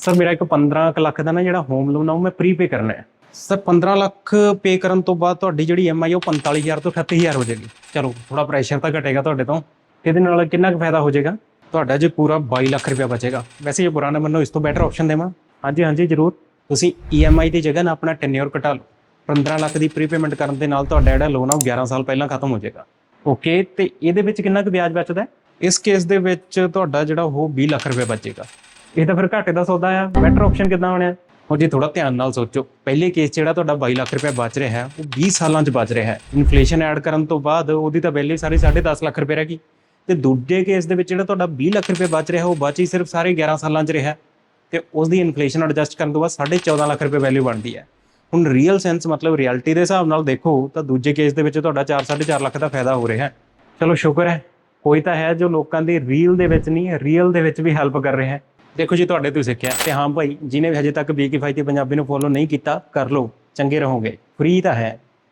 Sir, ਮੇਰਾ ਇੱਕ 15 ਕੁ ਲੱਖ ਦਾ ਨਾ ਜਿਹੜਾ ਹੋਮ ਲੋਨ ਆ, ਉਹ ਮੈਂ ਪ੍ਰੀਪੇ ਕਰਨਾ ਹੈ। ਸਰ 15 ਲੱਖ ਪੇ ਕਰਨ ਤੋਂ ਬਾਅਦ ਤੁਹਾਡੀ ਜਿਹੜੀ EMI ਉਹ 45000 ਤੋਂ 38000 ਹੋ ਜਾਏਗੀ। ਚਲੋ ਥੋੜਾ ਪ੍ਰੈਸ਼ਰ ਤਾਂ ਘਟੇਗਾ ਤੁਹਾਡੇ ਤੋਂ। ਇਹਦੇ ਨਾਲ ਕਿੰਨਾ ਕੁ ਫਾਇਦਾ ਹੋ ਜਾਏਗਾ? ਤੁਹਾਡਾ ਜੇ ਪੂਰਾ 22 ਲੱਖ ਰੁਪਇਆ ਬਚੇਗਾ। ਵੈਸੇ ਇਹ ਪੁਰਾਣਾ ਮੈਨੂੰ ਇਸ ਤੋਂ ਬੈਟਰ ਆਪਸ਼ਨ ਦੇਵਾਂ। ਹਾਂਜੀ ਹਾਂਜੀ, ਜ਼ਰੂਰ। ਤੁਸੀਂ EMI ਦੀ ਜਗ੍ਹਾ ਨਾ ਆਪਣਾ ਟੈਨਿਓਰ ਘਟਾ ਲਓ। 15 ਲੱਖ ਦੀ ਪ੍ਰੀਪੇਮੈਂਟ ਕਰਨ ਦੇ ਨਾਲ ਤੁਹਾਡਾ ਜਿਹੜਾ ਲੋਨ ਆ, ਉਹ 11 ਸਾਲ ਪਹਿਲਾਂ ਖਤਮ ਹੋ ਜਾਏਗਾ। ਓਕੇ ਤੇ ਇਹਦੇ ਵਿੱਚ ਕਿੰਨਾ ਕੁ ਵਿਆਜ ਬਚਦਾ ਇਸ ਕੇਸ ਦੇ ਵਿੱਚ ਤੁਹਾਡਾ ਜਿਹੜਾ ਉਹ 20 ਲੱਖ ਰੁਪਏ ਬਚੇਗਾ। ਇਹ ਤਾਂ ਫਿਰ ਘਾਟੇ ਦਾ ਸੌਦਾ ਆ। ਬੈਟਰ ਆਪਸ਼ਨ ਕਿੱਦਾਂ ਹੋਣਾ? ਹੁਣ ਜੀ ਥੋੜਾ ਧਿਆਨ ਨਾਲ ਸੋਚੋ। ਪਹਿਲੇ ਕੇਸ ਜਿਹੜਾ ਤੁਹਾਡਾ 22 ਲੱਖ ਰੁਪਏ ਬਚ ਰਿਹਾ ਹੈ, ਉਹ 20 ਸਾਲਾਂ 'ਚ ਬਚ ਰਿਹਾ ਹੈ। ਇਨਫਲੇਸ਼ਨ ਐਡ ਕਰਨ ਤੋਂ ਬਾਅਦ ਉਹਦੀ ਤਾਂ ਵੈਲਿਊ ਸਾਰੀ 10.5 ਲੱਖ ਰੁਪਏ ਰਹਿ ਗਈ। ਤੇ ਦੂਜੇ ਕੇਸ ਦੇ ਵਿੱਚ ਜਿਹੜਾ ਤੁਹਾਡਾ 20 ਲੱਖ ਰੁਪਏ ਬਚ ਰਿਹਾ, ਉਹ ਬਚ ਹੀ ਸਿਰਫ ਸਾਰੇ 11 ਸਾਲਾਂ 'ਚ ਰਿਹਾ। ਤੇ ਉਸ ਦੀ ਇਨਫਲੇਸ਼ਨ ਐਡਜਸਟ ਕਰਨ ਤੋਂ ਬਾਅਦ 14.5 ਲੱਖ ਰੁਪਏ ਵੈਲਿਊ ਬਣਦੀ ਹੈ। ਹੁਣ ਰੀਅਲ ਸੈਂਸ ਮਤਲਬ ਰਿਐਲਿਟੀ ਦੇ ਹਿਸਾਬ ਨਾਲ ਦੇਖੋ, ਤਾਂ ਦੂਜੇ ਕੇਸ ਦੇ ਵਿੱਚ ਤੁਹਾਡਾ 4 4.5 ਲੱਖ ਦਾ ਫਾਇਦਾ ਹੋ ਰਿਹਾ ਹੈ। ਚਲੋ ਸ਼ੁਕਰ ਹੈ। ਕੋਈ ਤਾਂ ਹੈ ਜੋ ਲੋਕਾਂ ਦੀ ਰੀਲ ਦੇ ਵਿੱਚ ਨਹੀਂ ਰੀਅਲ ਦੇ ਵਿੱਚ ਵੀ ਹੈਲਪ ਕਰ ਰਿਹਾ ਹੈ। ਦੇਖੋ ਜੀ, ਤੁਹਾਡੇ ਤੋਂ ਸਿੱਖਿਆ। ਤੇ ਹਾਂ ਭਾਈ ਜਿਹਨੇ ਵੀ ਹਜੇ ਤੱਕ ਬੀ ਕਿਫਾਇਤੀ ਪੰਜਾਬੀ ਨੂੰ ਫੋਲੋ ਨਹੀਂ ਕੀਤਾ, ਕਰ ਲਓ, ਚੰਗੇ ਰਹੋਗੇ। ਫ੍ਰੀ ਤਾਂ ਹੈ।